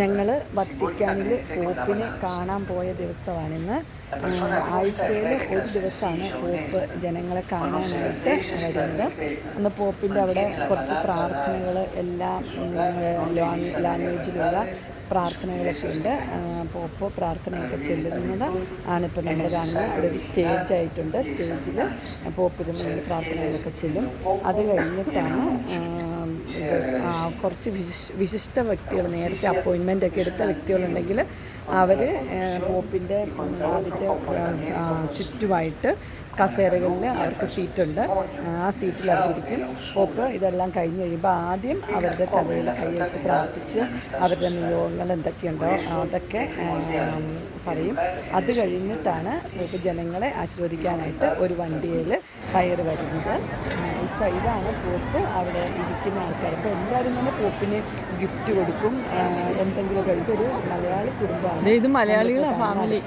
ഞങ്ങൾ വത്തിക്കാനിൽ പോപ്പിനെ കാണാൻ പോയ ദിവസമാണിന്ന്. ആഴ്ചയിൽ ഒരു ദിവസമാണ് പോപ്പ് ജനങ്ങളെ കാണാനായിട്ട് വരുന്നത്. അന്ന് പോപ്പിന്റെ അവിടെ കുറച്ച് പ്രാർത്ഥനകൾ എല്ലാം ലാംഗ്വേജിലുള്ള പ്രാർത്ഥനകളൊക്കെ ഉണ്ട്. പോപ്പ് പ്രാർത്ഥനയൊക്കെ ചെല്ലുന്നത് ആണിപ്പോൾ നമ്മൾ കാണുന്നത് അവിടെ ഒരു സ്റ്റേജ് ആയിട്ടുണ്ട്. സ്റ്റേജിൽ പോപ്പ് പ്രാർത്ഥനകളൊക്കെ ചെല്ലും. അത് കഴിഞ്ഞിട്ടാണ് കുറച്ച് വിശിഷ് വിശിഷ്ട വ്യക്തികൾ നേരത്തെ അപ്പോയിൻമെന്റ് ഒക്കെ എടുത്ത വ്യക്തികളുണ്ടെങ്കിൽ അവർ പോപ്പിന്റെ അതിന്റെ ചുറ്റുമായിട്ട് കസേരകളിൽ അവർക്ക് സീറ്റുണ്ട്. ആ സീറ്റിൽ അവരിരിക്കും. പോപ്പ് ഇതെല്ലാം കഴിഞ്ഞ് കഴിയുമ്പോൾ ആദ്യം അവരുടെ തലയിൽ കൈവച്ച് പ്രാർത്ഥിച്ച് അവരുടെ നിയോഗങ്ങൾ എന്തൊക്കെയുണ്ടോ അതൊക്കെ പറയും. അത് കഴിഞ്ഞിട്ടാണ് ഇപ്പോൾ ജനങ്ങളെ ആശീർവദിക്കാനായിട്ട് ഒരു വണ്ടിയിൽ കയറി വരുന്നത്. ഇപ്പം ഇതാണ് പോപ്പ് അവിടെ ഇരിക്കുന്ന ആൾക്കാർ അപ്പോൾ എല്ലാവരും തന്നെ പോപ്പിന് ഗിഫ്റ്റ് കൊടുക്കും. എന്തെങ്കിലും കഴിക്കും ഒരു മലയാളി കുടുംബമാണ് ഇത് മലയാളികളാണ് ഫാമിലി.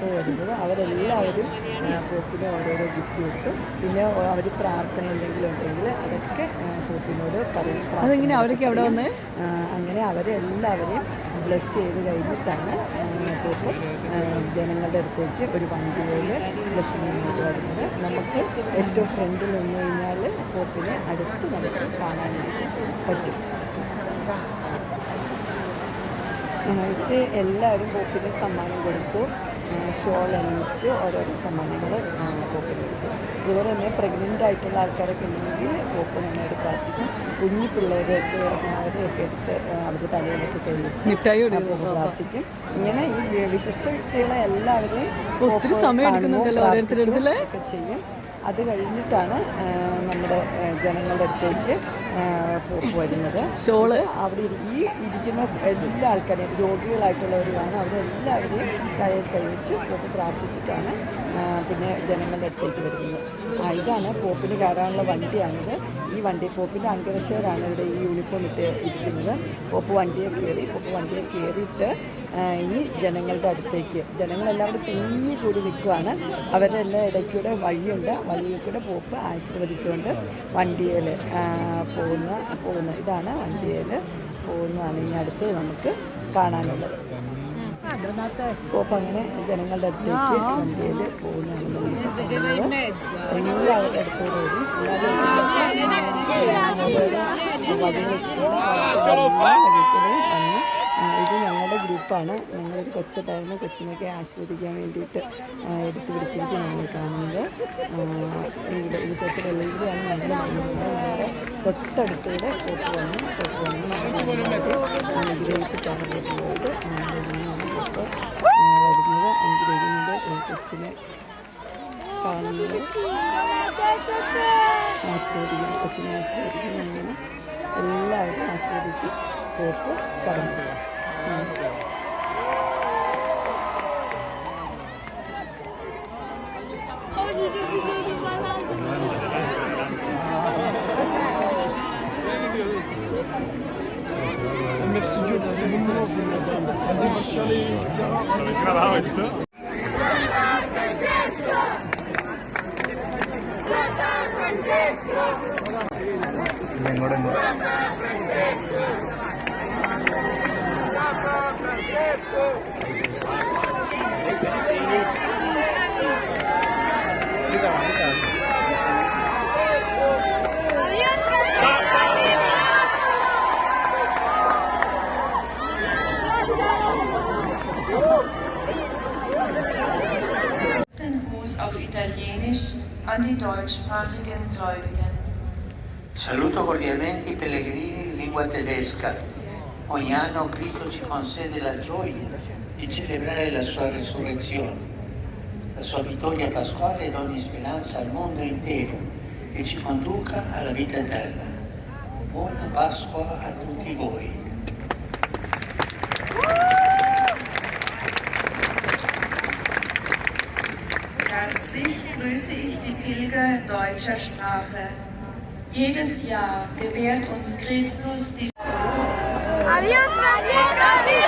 അവരെല്ലാവരും പോപ്പിന് ഓരോരോ ഗിഫ്റ്റ് കൊടുക്കും പിന്നെ അവർ പ്രാർത്ഥന എന്തെങ്കിലും ഉണ്ടെങ്കിൽ അതൊക്കെ കൂട്ടിനോട് പറയും. അതെങ്ങനെ അവരൊക്കെ അവിടെ വന്ന്? അങ്ങനെ അവരെല്ലാവരെയും ബ്ലസ് ചെയ്ത് കഴിഞ്ഞിട്ടാണ് ആ, ജനങ്ങളുടെ അടുത്തേക്ക് ഒരു വണ്ടിയിൽ ബ്ലെസ്സിങ്ങിനായിട്ട് വരുന്നത്. നമുക്ക് ഏറ്റവും ഫ്രണ്ടിൽ നിന്ന് കഴിഞ്ഞാൽ പോപ്പിനെ അടുത്ത് നമുക്ക് കാണാനായിട്ട് പറ്റും. ഞങ്ങൾക്ക് എല്ലാവരും പോപ്പിന് സമ്മാനം കൊടുത്തു. ഷോൾ അണിയിച്ച് ഓരോരോ സമ്മാനങ്ങൾ പോപ്പിന് കൊടുത്തു ഇതുപോലെ തന്നെ പ്രഗ്നന്റ് ആയിട്ടുള്ള ആൾക്കാരൊക്കെ ഉണ്ടെങ്കിൽ പോപ്പ് നന്നായിട്ട് പ്രാർത്ഥിക്കും കുഞ്ഞു പിള്ളേരെയൊക്കെ അവരെയൊക്കെ എടുത്ത് അവർക്ക് തലയിലൊക്കെ തെളിച്ച് പ്രാർത്ഥിക്കും. ഇങ്ങനെ ഈ വിശിഷ്ട വ്യക്തികളെ എല്ലാവരെയും ഒത്തിരി സമയം എടുക്കുന്നുണ്ടല്ലോ ചെയ്യും. അത് കഴിഞ്ഞിട്ടാണ് നമ്മുടെ ജനങ്ങളുടെ അടുത്തേക്ക് പോക്ക് പോപ്പ് വരുന്നത്. ഷോൾ? അവിടെ ഈ ഇരിക്കുന്ന എല്ലാ ആൾക്കാരെയും രോഗികളായിട്ടുള്ളവരുമാണ്. അവരെല്ലാവരെയും കയ്യിൽ കഴിച്ച് പോപ്പ് പ്രാർത്ഥിച്ചിട്ടാണ് പിന്നെ ജനങ്ങളുടെ അടുത്തേക്ക് വരുന്നത്. ഇതാണ് പോപ്പിന് കയറാനുള്ള വണ്ടിയാണിത്. ഈ വണ്ടി പോപ്പിന്റെ അംഗരക്ഷകരാണ് ഇവിടെ ഈ യൂണിഫോം ഇട്ട് ഇരിക്കുന്നത്. പോപ്പ് വണ്ടിയെ കയറി പോപ്പ് വണ്ടിയെ കയറിയിട്ട് ഇനി ജനങ്ങളുടെ അടുത്തേക്ക്. ജനങ്ങളെല്ലാവരും തിങ്ങി കൂടി നിൽക്കുവാണ്. അവരുടെ എല്ലാ ഇടയ്ക്കൂടെ വഴിയുണ്ട്. വഴിയിൽ കൂടെ പോപ്പ് ആശീർവദിച്ചുകൊണ്ട് വണ്ടിയിൽ പോകുന്ന പോകുന്ന ഇതാണ് വണ്ടിയിൽ പോകുന്നതാണ്. ഇനി അടുത്ത് നമുക്ക് കാണാനുള്ളത്. പോപ്പ് അങ്ങനെ ജനങ്ങളുടെ അടുത്തേക്ക് വണ്ടിയിൽ പോകുന്നതാണ്. എല്ലാവരുടെ അടുത്തോടെ വരും വന്ന് ആ, ഇത് ഞങ്ങളുടെ ഗ്രൂപ്പാണ്. ഞങ്ങളൊരു കൊച്ചുണ്ടായിരുന്നു കൊച്ചിനൊക്കെ ആസ്വദിക്കാൻ വേണ്ടിയിട്ട് എടുത്തു പിടിച്ചിരിക്കുന്നതാണ് കാണുന്നത്. ഇവിടെ ഈ തൊട്ടിലുള്ള ഇവിടെയാണ് ഞങ്ങൾ തൊട്ടടുത്തൂടെ തൊട്ട് വന്ന് തൊട്ട് വന്ന് ഈ കൊച്ചിനെ കാണുന്നത് ആസ്വദിക്കുന്നു കൊച്ചിനെ ആസ്വദിക്കുന്നു അങ്ങനെ എല്ലാവരും ആസ്വദിച്ച് പോക്ക് കടന്നു പോകും Merci Dieu pour ce moment. Vas-y, va Chialer, etc. Gruß auf Italienisch an die deutschsprachigen Gläubigen. Saluto cordialmente i pellegrini in lingua tedesca. Ogni anno Cristo ci concede la gioia di celebrare la sua risurrezione. La sua vittoria pasquale doni speranza al mondo intero e ci conduca alla vita eterna. Buona Pasqua a tutti voi. Herzlich grüße ich die Pilger deutscher Sprache. Jedes Jahr gewährt uns Christus die. Adios, adios, adios.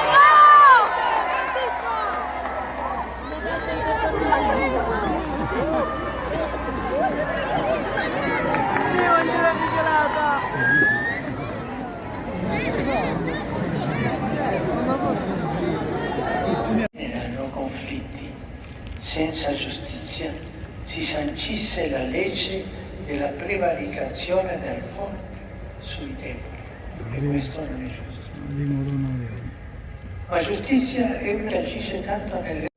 Erano conflitti. Senza giustizia si sancisse la legge della prevaricazione del forte sui deboli. E questo non è giusto. Ma giustizia è una che agisce tanto nelle